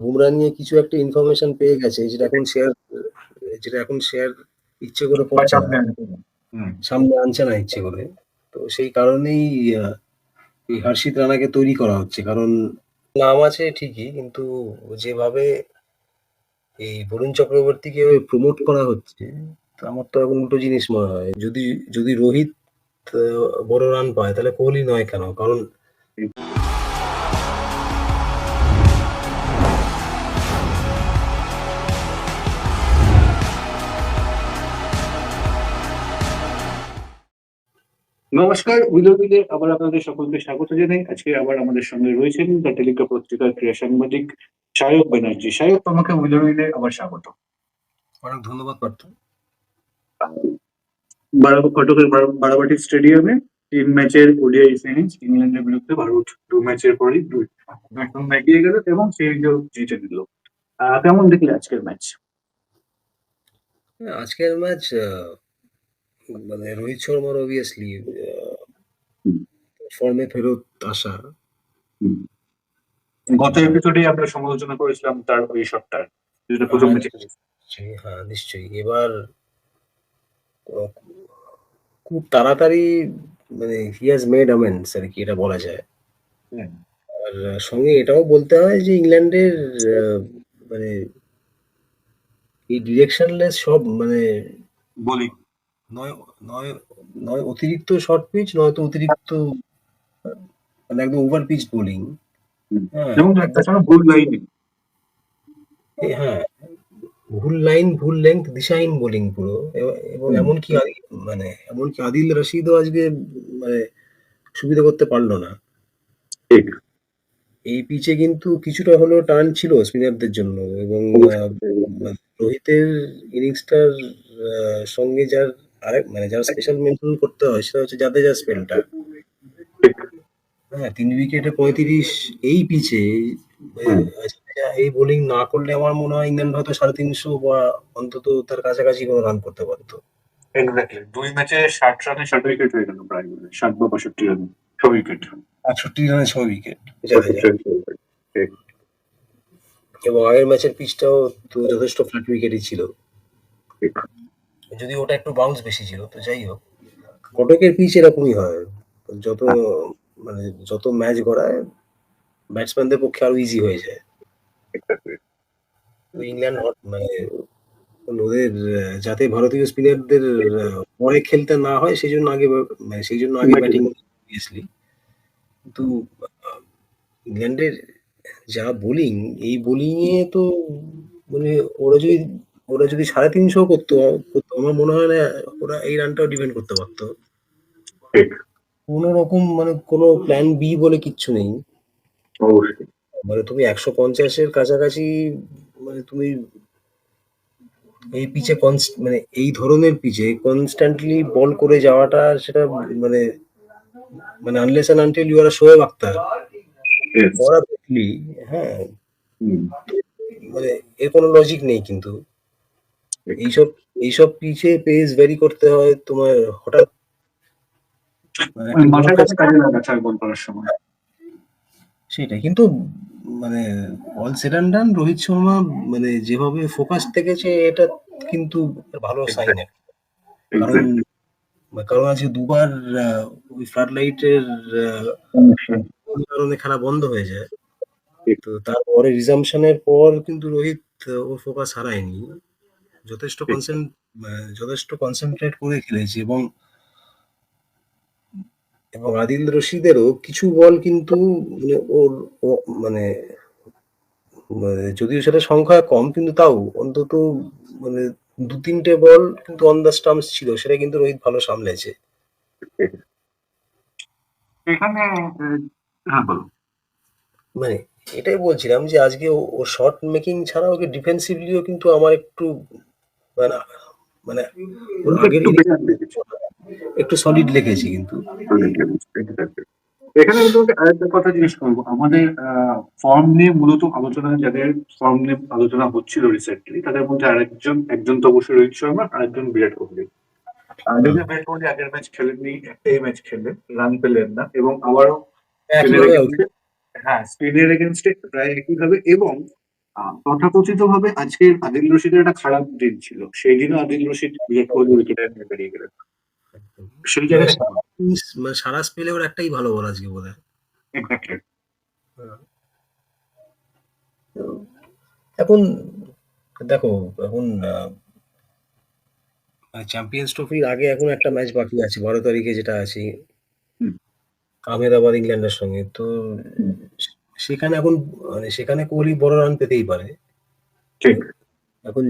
বুমরা নিয়ে কিছু একটা ইনফরমেশন পেয়ে গেছে যেটা এখন শেয়ার যেটা এখন শেয়ার ইচ্ছে করে সামনে আনছে না ইচ্ছে করে। তো সেই কারণেই এই হর্ষিত রানাকে তৈরি করা হচ্ছে। কারণ নাম আছে ঠিকই কিন্তু যেভাবে এই বরুণ চক্রবর্তীকে প্রমোট করা হচ্ছে তো আমার তো এখন উল্টো জিনিস মনে হয়। যদি যদি রোহিত বড় রান পায় তাহলে কোহলি নয় কেন? কারণ নমস্কার উইলো উইলে আবার আপনাদের সকলকে স্বাগত জানাই। আজকে আবার আমাদের সঙ্গে রয়েছেন দ্য টেলিকা পত্রিকার ক্রীড়া সাংবাদিক সায়ক ব্যানার্জি। সায়ক তোমাকে উইলো উইলে আবার স্বাগত। অনেক ধন্যবাদ পার্থ। কটকের বারাবাটি স্টেডিয়ামে তিন ম্যাচের ওডিআই সিরিজ ইংল্যান্ডের বিরুদ্ধে ভারত দু ম্যাচের পরই দুই এগিয়ে গেল এবং সিরিজও জিতে আহ, কেমন দেখলে আজকের ম্যাচ? আজকের ম্যাচ মানে রোহিত শর্মার অবভিয়াসলি ফর্মে ফেরত আসা গত এপিসোডে আমরা সমালোচনা করেছিলাম তার ওই শটটার যেটা প্রথম হ্যাঁ, ম্যাচে নিশ্চয়ই, হ্যাঁ নিশ্চয়ই। এবার খুব তাড়াতাড়ি মানে হি হ্যাজ মেড অ্যামেন্ডস আর কি এটা বলা যায়। হুম। আর সঙ্গে এটাও বলতে হয় যে ইংল্যান্ডের মানে এই ডিরেকশনলেস সব মানে বলি নয় নয় নয় অতিরিক্ত শর্ট পিচ নয়তো অতিরিক্ত মানে একদম ওভার পিচ বোলিং। হ্যাঁ, এবং তাছাড়া ভুল লাইনে হ্যাঁ, ভুল লাইন, ভুল লেংথ, দিশাহীন বোলিং পুরো। এবং এমনকি মানে এমনকি আদিল রশিদও আজকে মানে সুবিধা করতে পারল না। ঠিক। এই পিচে কিন্তু কিছুটা হলেও টান ছিল স্পিনারদের জন্য এবং রোহিতের ইনিংসটার সঙ্গে যার আরেক মানে যার স্পেশাল মেনশন করতে হয় সেটা হচ্ছে জাদেজার স্পেলটা। হ্যাঁ, ৩ উইকেটে ৩৫ এই পিচে। জাদেজা এই বোলিং না করলে আমার মনে হয় ইংল্যান্ড হয়তো ৩৫০ বা অন্তত তার কাছাকাছি কোনো রান করতে পারত। এক্স্যাক্টলি দুই ম্যাচে ষাট রানে ষাট উইকেট হয়ে গেল প্রায়। ষাট বা বাষট্টি রানে ছ উইকেট ৬৮ রানে ৬ উইকেট জাদেজা। এবং আগের ম্যাচের পিচটাও তো যথেষ্ট ফ্ল্যাট উইকেটই ছিল। যদিও ওটা একটু বাউন্স বেশি ছিল। তো যাই হোক। কটকের পিচ এরকমই হয়। যত মানে যত ম্যাচ গড়ায় ব্যাটসম্যানদের পক্ষে আরও ইজি হয়ে যায়। ইংল্যান্ড মানে ওদের যাতে ভারতীয় স্পিনারদের পরে খেলতে না হয় সেজন্য আগে বা মানে সেইজন্য আগে ব্যাটিং অবভিয়াসলি। কিন্তু ইংল্যান্ডের যা বোলিং এই বোলিং এ তো মানে ওরা যদি ওরা যদি ৩৫০ করতো করতো আমার মনে হয় না ওরা এই রানটাও ডিফেন্ড করতে পারতো। কোন রকম মানে কোন প্ল্যান বি বলে কিচ্ছু নেই। অবশ্যই। মানে তুমি একশো পঞ্চাশের কাছাকাছি মানে তুমি এই পিচে মানে এই ধরনের পিচে কনস্ট্যান্টলি বল করে যাওয়াটা সেটা মানে মানে unless and until you are a Kohli হ্যাঁ, মানে এর কোনো লজিক নেই কিন্তু। এইসব এইসব পিচে পেস ভ্যারি করতে হয় তোমার হঠাৎ? মানে মাথার কাছে কাজে লাগা চার বল করার সময়। সেটাই কিন্তু মানে all said and done Rohit Sharma মানে যেভাবে ফোকাস থেকেছে এটা কিন্তু ভালো সাইন কারণ কারণ আজকে দুবার ওই ফ্লাড লাইটের কারণে খেলা বন্ধ হয়ে যায়। তো তারপরে রিজাম্পশন এর পর কিন্তু রোহিত ওর ফোকাস হারায়নি। যথেষ্ট যথেষ্ট কনসেনট্রেট করে খেলেছি এবং এবং আদিল রশিদেরও কিছু বল কিন্তু মানে ওর ও মানে মানে যদিও সেটা সংখ্যা কম কিন্তু তাও অন্তত মানে দু তিনটে বল কিন্তু অন দ্য স্টাম্পস ছিল সেটা কিন্তু রোহিত ভালো সামলেছে। এখানে হ্যাঁ বলো মানে এটাই বলছিলাম যে আজকে ও শর্ট মেকিং ছাড়া ওকে ডিফেন্সিভলিও কিন্তু আমার একটু মানে একটু সলিড কিন্তু। এখানে কিন্তু তোমাকে আরেকটা কথা জিজ্ঞেস করব। আমাদের ফর্ম নিয়ে মূলত আলোচনা যাদের ফর্ম নিয়ে আলোচনা হচ্ছিল রিসেন্টলি তাদের মধ্যে আরেকজন একজন তো অবশ্যই রোহিত শর্মা আরেকজন বিরাট কোহলি। যদিও বিরাট কোহলি আগের ম্যাচ খেলেননি একটাই ম্যাচ খেললেন রান পেলেন না এবং আবারও হ্যাঁ স্পিনের এগেনস্টে প্রায় একইভাবে এবং আহ, তথাকথিত ভাবে আজকের আদিল রশিদের একটা খারাপ দিন ছিল। সেই দিনও আদিল রশিদ বিরাট কোহলি উইকেটে বেরিয়ে গেলেন সেই জায়গায় মানে সারা স্পেলে ওর একটাই ভালো বল আজকে বোধ হয় এখন দেখো এখন চ্যাম্পিয়ন্স ট্রফির আগে এখন একটা ম্যাচ বাকি আছে বারো তারিখে যেটা আছে। হুম। আহমেদাবাদ ইংল্যান্ডের সঙ্গে। তো সেখানে এখন মানে সেখানে কোহলি বড় রান পেতেই পারে। ঠিক। এখন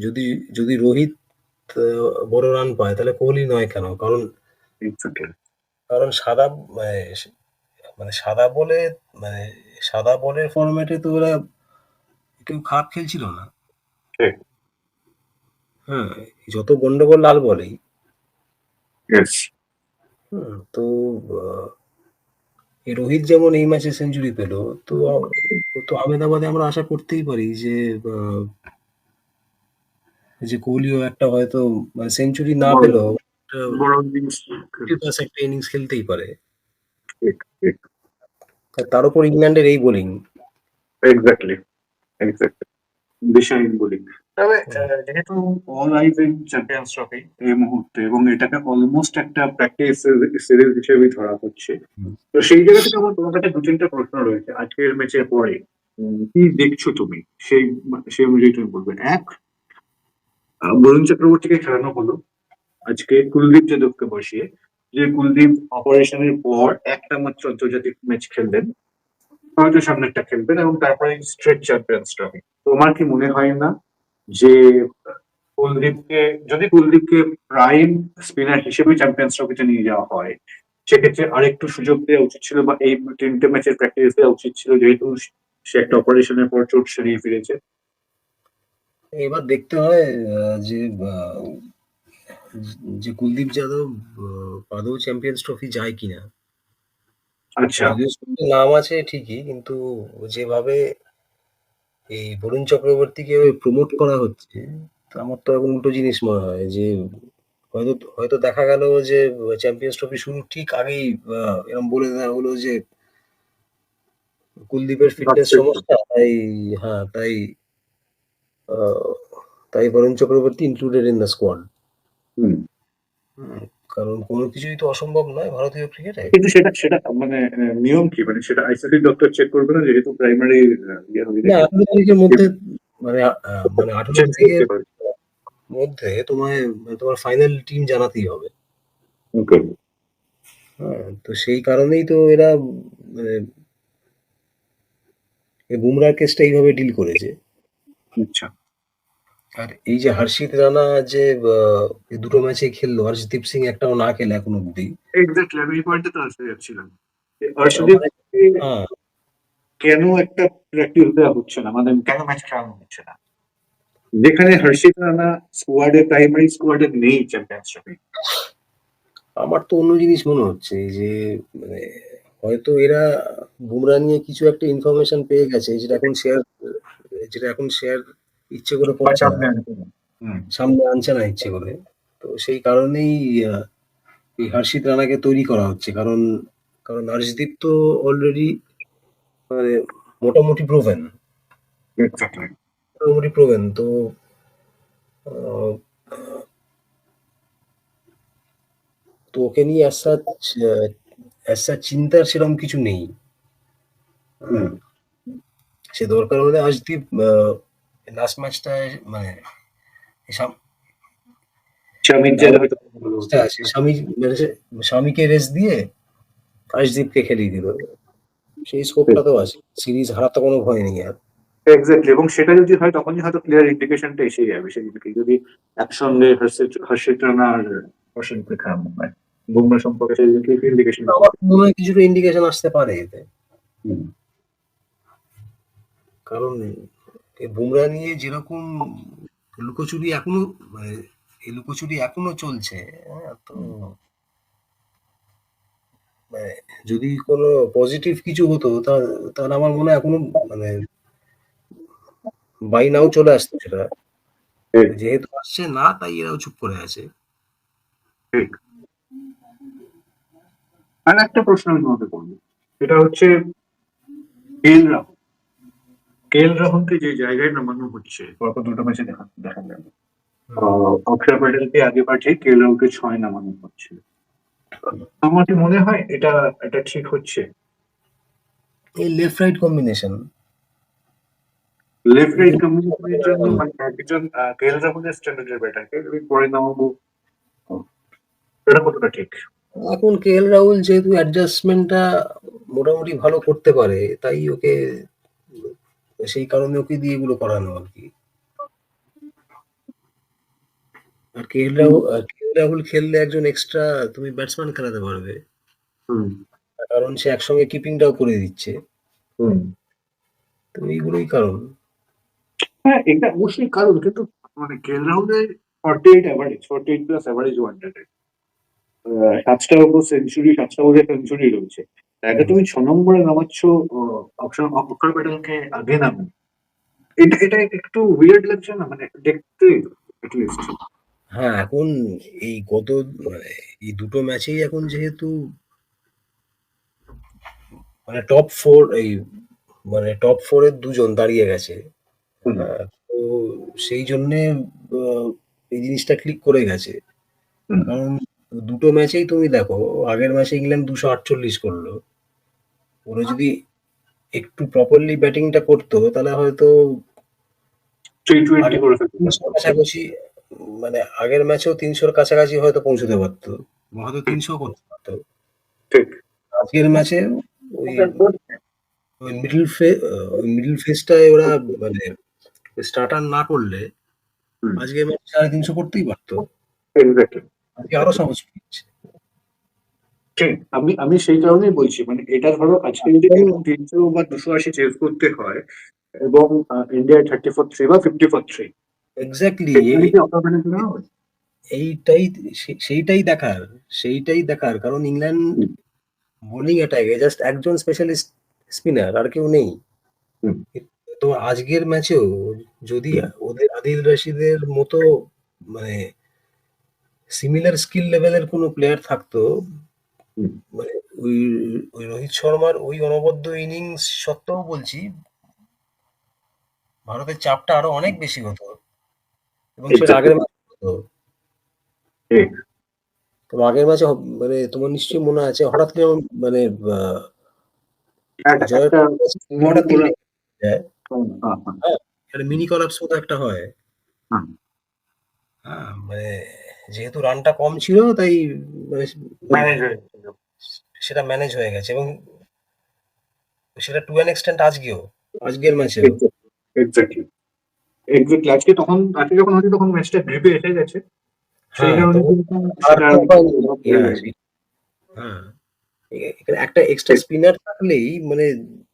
যদি যদি রোহিত বড় রান পায় তাহলে কোহলি নয় কেন? কারণ কারণ সাদা মানে মানে সাদা বলে মানে সাদা বলের ফরম্যাটে তো ওরা কেউ খারাপ খেলছিল না। ঠিক। হ্যাঁ যত গন্ডগোল লাল বলেই। তো রোহিত যেমন এই ম্যাচে সেঞ্চুরি পেল তো তো আহমেদাবাদে আমরা আশা করতেই পারি যে যে কোহলিও একটা হয়তো মানে সেঞ্চুরি না বড়- পেলেও একটা ইনিংস খেলতেই পারে। তার উপর ইংল্যান্ডের এই বোলিং এক্স্যাক্টলি এক্স্যাক্টলি বোলিং তবে যেহেতু অল চ্যাম্পিয়ন্স ট্রফি এই মুহূর্তে এবং এটাকে অলমোস্ট একটা প্র্যাকটিস সিরিজ হিসেবে ধরা হচ্ছে। তো সেই জায়গা থেকে আমার তোমার কাছে দু তিনটা প্রশ্ন রয়েছে আজকের ম্যাচের পরে। কি দেখছ তুমি? সেই সেই অনুযায়ী তুমি বলবে। এক বরুণ চক্রবর্তীকে খেলানো হলো আজকে কুলদীপ যাদবকে বসিয়ে যে কুলদীপ অপারেশনের পর একটা মাত্র আন্তর্জাতিক ম্যাচ খেলবেন হয়তো সামনেরটা খেলবেন এবং তারপরে স্ট্রেট চ্যাম্পিয়ন্স ট্রফি তোমার কি মনে হয় না? যে কুলদীপকে যদি কুলদীপকে প্রাইম স্পিনার হিসেবে চ্যাম্পিয়ন্স ট্রফিতে নিয়ে যাওয়া হয় সেক্ষেত্রে আরেকটু সুযোগ দেওয়া উচিত ছিল বা এই তিনটে ম্যাচের প্র্যাকটিস দেওয়া উচিত ছিল যেহেতু সে একটা অপারেশনের পর চোট সেরিয়ে ফিরেছে। এবার দেখতে হয় যে যে কুলদীপ যাদব আদৌ চ্যাম্পিয়ন্স ট্রফি যায় কিনা। আচ্ছা। নাম আছে ঠিকই কিন্তু যেভাবে এই বরুণ চক্রবর্তীকে প্রমোট করা হচ্ছে। তো আমার তো এখন উল্টো জিনিস মনে হয় যে হয়তো হয়তো দেখা গেল যে চ্যাম্পিয়ন্স ট্রফি শুরু ঠিক আগেই আহ, এরকম বলে দেওয়া হলো যে কুলদীপের ফিটনেস সমস্যা তাই হ্যাঁ তাই আহ, তাই Varun Chakravarthy included in the squad hmm কারণ কোনো কিছুই তো অসম্ভব নয় ভারতীয় ক্রিকেটে কিন্তু সেটা সেটা মানে নিয়ম কি? মানে সেটা আইসিসি ডক্টর চেক করবে না যেহেতু প্রাইমারি ইয়ে না আঠারো তারিখের মধ্যে মানে মানে আঠারো তারিখের মধ্যে তোমায় তোমার ফাইনাল টিম জানাতেই হবে। ওকে। হ্যাঁ তো সেই কারণেই তো এরা মানে এই বুমরার কেসটা এইভাবে ডিল করেছে। আচ্ছা। আর এই যে হর্ষিত রানা যে দুটো ম্যাচে খেললো হর্ষদীপ সিং একটাও না খেলে এখন অব্দি এক্স্যাক্টলি আমি এই পয়েন্টে তো আসতে যাচ্ছিলাম। অর্শদীপ হ্যাঁ। কেন একটা প্র্যাকটিস দেওয়া হচ্ছে না? মানে কেন ম্যাচ খেলানো হচ্ছে না? যেখানে হর্ষিত রানা স্কোয়াডে প্রাইমারি স্কোয়াডে নেই চ্যাম্পিয়ন্স ট্রফি আমার তো অন্য জিনিস মনে হচ্ছে যে মানে হয়তো এরা বুমরা নিয়ে কিছু একটা ইনফরমেশন পেয়ে গেছে যেটা এখন শেয়ার যেটা এখন শেয়ার ইচ্ছে করে করছে সামনে আনছে না ইচ্ছে করে। তো সেই কারণেই এই হর্ষিত রানাকে তৈরি করা হচ্ছে। কারণ কারণ হর্ষদীপ তো অলরেডি মানে মোটামুটি প্রোভেন মোটামুটি প্রোভেন তো তো ওকে নিয়ে অ্যাসা অ্যাসা চিন্তার সেরকম কিছু নেই। সে দরকার হলে হর্ষদীপ লাস্ট ম্যাচটায় মানে স্বামী মানে স্বামীকে রেস্ট দিয়ে হর্ষদীপকে খেলিয়ে দিল। সেই স্কোপটা তো আছে। সিরিজ হারাতে কোনো ভয় নেই আর। এক্স্যাক্টলি এবং সেটা যদি হয় তখনই হয়তো ক্লিয়ার ইন্ডিকেশনটা এসে যাবে। সেদিকে যদি একসঙ্গে হর্ষিত হর্ষিত আর অসীমকে খাওয়ানো হয়। বুমরা সম্পর্কে সেদিকে ইন্ডিকেশন মনে হয় কিছুটা ইন্ডিকেশন আসতে পারে এতে। কারণ বুমরা নিয়ে যেরকম লুকোচুরি এখনও মানে এই লুকোচুরি এখনও চলছে হ্যাঁ, তো মানে যদি কোনো পজিটিভ কিছু হতো তাহলে আমার মনে হয় এখনও মানে বাই নাও চলে আসতো সেটা। যেহেতু আসছে না তাই এরাও চুপ করে আছে। ঠিক। আর একটা প্রশ্ন আমি তোমাকে করব। সেটা হচ্ছে রাহুল কে এল রাহুলকে যে জায়গায় নামানো হচ্ছে। পরপর দুটো ম্যাচে দেখা দেখা গেল আহ, অক্ষর প্যাটেলকে আগে পাঠিয়ে কে এল রাহুলকে ছয় নামানো হচ্ছে। আমার কি মনে হয় এটা এটা ঠিক হচ্ছে? এই left right combination left right কম্বিনেশনের জন্য মানে একজন কে এল রাহুলের স্ট্যান্ডার্ডের ব্যাটারকে আমি পরে নামাবো। এটা কতটা ঠিক? এখন কে এল রাহুল যেহেতু অ্যাডজাস্টমেন্টটা মোটামুটি ভালো করতে পারে তাই ওকে সেই কারণে ওকে দিয়ে এগুলো করানো আর কি। আর কে এল রাহুল কে এল রাহুল খেললে একজন এক্সট্রা তুমি ব্যাটসম্যান খেলাতে পারবে। হুম। কারণ সে একসঙ্গে কিপিংটাও করে দিচ্ছে। হুম। তো এইগুলোই কারণ। হ্যাঁ এটা অবশ্যই কারণ কিন্তু মানে কে এল রাহুলের forty eight average forty eight plus average one ডেটে সাতটা ওপর সেঞ্চুরি সাতটা ওভারে সেঞ্চুরি রয়েছে। তাকে তুমি ছ নম্বরে নামাচ্ছ অক্ষর অক্ষর প্যাটেলকে আগে নামো এটা এটা একটু উইয়ার্ড লাগছে না মানে দেখতে অ্যাটলিস্ট হ্যাঁ এখন এই গত মানে এই দুটো ম্যাচেই এখন যেহেতু মানে টপ ফোর এই মানে টপ ফোরের দুজন দাঁড়িয়ে গেছে। তো সেই জন্যে এই জিনিসটা ক্লিক করে গেছে। কারণ দুটো ম্যাচেই তুমি দেখো আগের ম্যাচে ইংল্যান্ড দুশো আটচল্লিশ করল। ওরা যদি একটু প্রপারলি ব্যাটিংটা করতো তাহলে হয়তো কাছাকাছি মানে আগের ম্যাচেও তিনশোর কাছাকাছি হয়তো পৌঁছতে পারতো। হয়তো তিনশো করতে পারতো। আজকের ম্যাচে ওই ওই মিডল ফে ওই মিডল ফেজটায় ওরা মানে স্টার্টার না করলে। আজকে ম্যাচ সাড়ে তিনশো করতেই পারতো। আজকে আরও সহজ ঠিক আমি আমি সেই কারণেই বলছি মানে এটা ধরো আজকে যদি তিনশো বা দুশো আশি চেঞ্জ করতে হয় এবং ইন্ডিয়া থার্টি ফোর থ্রি বা ফিফটি ফোর থ্রি এক্স্যাক্টলি এইটাই সেইটাই দেখার সেইটাই দেখার। কারণ ইংল্যান্ড। বোলিং অ্যাটাকে জাস্ট একজন স্পেশালিস্ট স্পিনার আর কেউ নেই। তো আজকের ম্যাচেও যদি ওদের আদিল রশিদের মতো মানে সিমিলার স্কিল লেভেলের কোনো প্লেয়ার থাকতো হুম। মানে ওই ওই রোহিত শর্মার ওই অনবদ্য ইনিংস সত্ত্বেও বলছি ভারতের চাপটা আরও অনেক বেশি হতো এবং সেটা আগের ম্যাচ হতো ঠিক। তো আগের ম্যাচে মানে তোমার নিশ্চয়ই মনে আছে হঠাৎ করে মানে আহ, একটা- জয়ের একটা হঠাৎ করে যায় হ্যাঁ, হ্যাঁ। একটা মিনি কলাপস মতো একটা হয়। হ্যাঁ মানে যেহেতু রানটা কম ছিল তাই মানে হয়ে সেটা ম্যানেজ হয়ে গেছে এবং সেটা টু অ্যান এক্সটেন্ট আজকেও। আজকের ম্যাচে এক্স্যাক্টলি এক্স্যাক্টলি আজকে তখন আজকে যখন হচ্ছে তখন ম্যাচটা গ্রিপে এসে গেছে। সেই হ্যাঁ, কারণে। হ্যাঁ, একটা এক্সট্রা স্পিনার থাকলেই মানে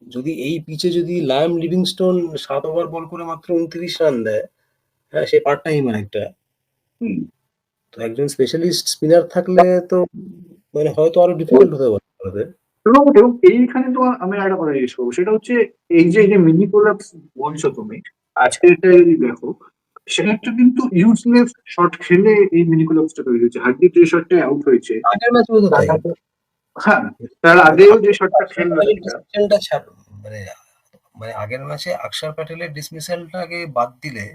যদি এই পিচে যদি লায়াম লিভিংস্টোন সাত ওভার বল করে মাত্র উনত্রিশ রান দেয় হ্যাঁ সে পার্ট টাইমার একটা। হুম। তো একজন স্পেশালিস্ট স্পিনার থাকলে তো মানে হয়তো আরও ডিফিকাল্ট হতে পারে এবং এবং এইখানে তো আমি একটা কথা জিজ্ঞেস করব সেটা হচ্ছে এই যে এই যে মিনি কোলাপস বলছো তুমি আজকে এটা যদি দেখো সেটা কিন্তু ইউজলেস শট খেলে এই মিনি কোলাপসটা তৈরি হয়েছে। হার্দিক যে শটটা আউট হয়েছে আগের ম্যাচেও তো তাই। হ্যাঁ তার আগেও যে শটটা খেললো মানে মানে আগের ম্যাচে অক্ষর প্যাটেলের ডিসমিসেলটাকে বাদ দিলে।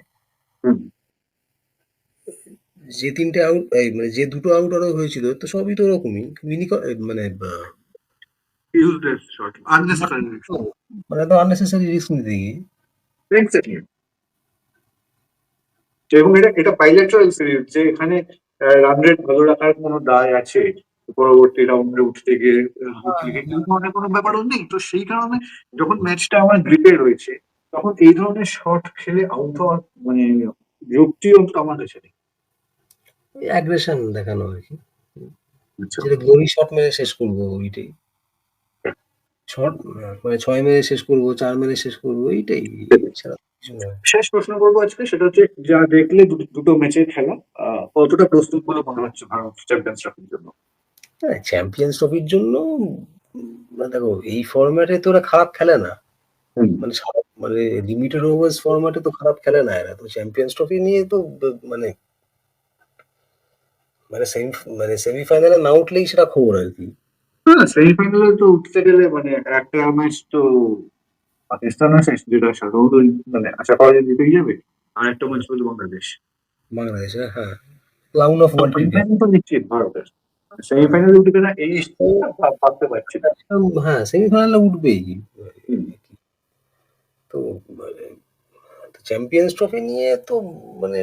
যে তিনটে আউট এই মানে যে দুটো আউট আরও হয়েছিল তো সবই তো ওরকমই। মিনি মানে মানে তো আননেসেসারি রিস্ক নিতে গিয়ে। এক্স্যাক্টলি এবং এটা এটা বাইলেটারাল সিরিজ যে এখানে রান রেট ভালো রাখার কোনো দায় আছে পরবর্তী রাউন্ডে উঠতে গিয়ে এই ধরনের কোনো ব্যাপারও নেই। তো সেই কারণে যখন ম্যাচটা আমার গ্রিপে রয়েছে তখন এই ধরনের শট খেলে আউট হওয়ার মানে যুক্তি অন্তত আমার কাছে নেই। অ্যাগ্রেশন দেখানো আর কি? যেটা গ্লোরি শট মেরে শেষ করব ওইটাই। শট মানে ছয় মেরে শেষ করব চার মেরে শেষ করব এইটাই। শেষ প্রশ্ন করব আজকে সেটা হচ্ছে যা দেখলে দুটো- ম্যাচের খেলা কতটা প্রস্তুত বলে মনে হচ্ছে ভারত চ্যাম্পিয়ন্স ট্রফির জন্য? চ্যাম্পিয়ন্স ট্রফির জন্য দেখো এই ফরম্যাটে তো ওরা খারাপ খেলে না। মানে মানে লিমিটেড ওভার্স ফরম্যাটে তো খারাপ খেলে না এরা। তো চ্যাম্পিয়ন্স ট্রফি নিয়ে তো মানে মানে সেমি মানে সেমিফাইনালে না উঠলেই সেটা খবর আর কি হ্যাঁ সেমিফাইনালে তো উঠতে গেলে মানে একটা ম্যাচ তো পাকিস্তানও শেষ যেটা সাধারণত মানে আশা করা যায় জিতেই যাবে আর একটা ম্যাচ হলো বাংলাদেশ বাংলাদেশ হ্যাঁ, হ্যাঁ clown of world cricket semifinal তো নিশ্চিত ভারতের সেমিফাইনালে উঠবে কিনা এই ভাব- ভাবতে পারছি না হ্যাঁ সেমিফাইনালে উঠবেই হুম। তো চ্যাম্পিয়ন্স ট্রফি নিয়ে তো মানে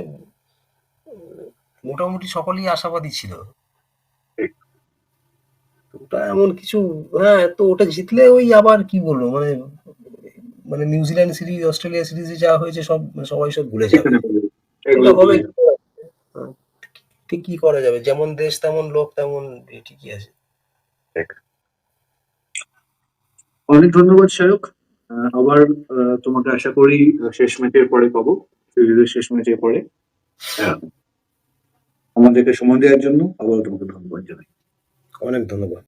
উম, মোটামুটি সকলেই আশাবাদী ছিল। ওটা এমন কিছু হ্যাঁ তো ওটা জিতলে ওই আবার কি বলব মানে মানে নিউজিল্যান্ড সিরিজ অস্ট্রেলিয়া সিরিজে যা হয়েছে সব সবাই সব ভুলে যাবে। হবে দিই। হ্যাঁ, ঠিক কি করা যাবে? যেমন দেশ তেমন লোক তেমন ঠিকই আছে। অনেক ধন্যবাদ শায়ক আহ, আবার আহ, তোমাকে আশা করি শেষ ম্যাচের পরে পাবো। সিরিজের শেষ ম্যাচের পরে। আহ, আমাদেরকে সময় দেওয়ার জন্য আবারও তোমাকে ধন্যবাদ জানাই। অনেক ধন্যবাদ।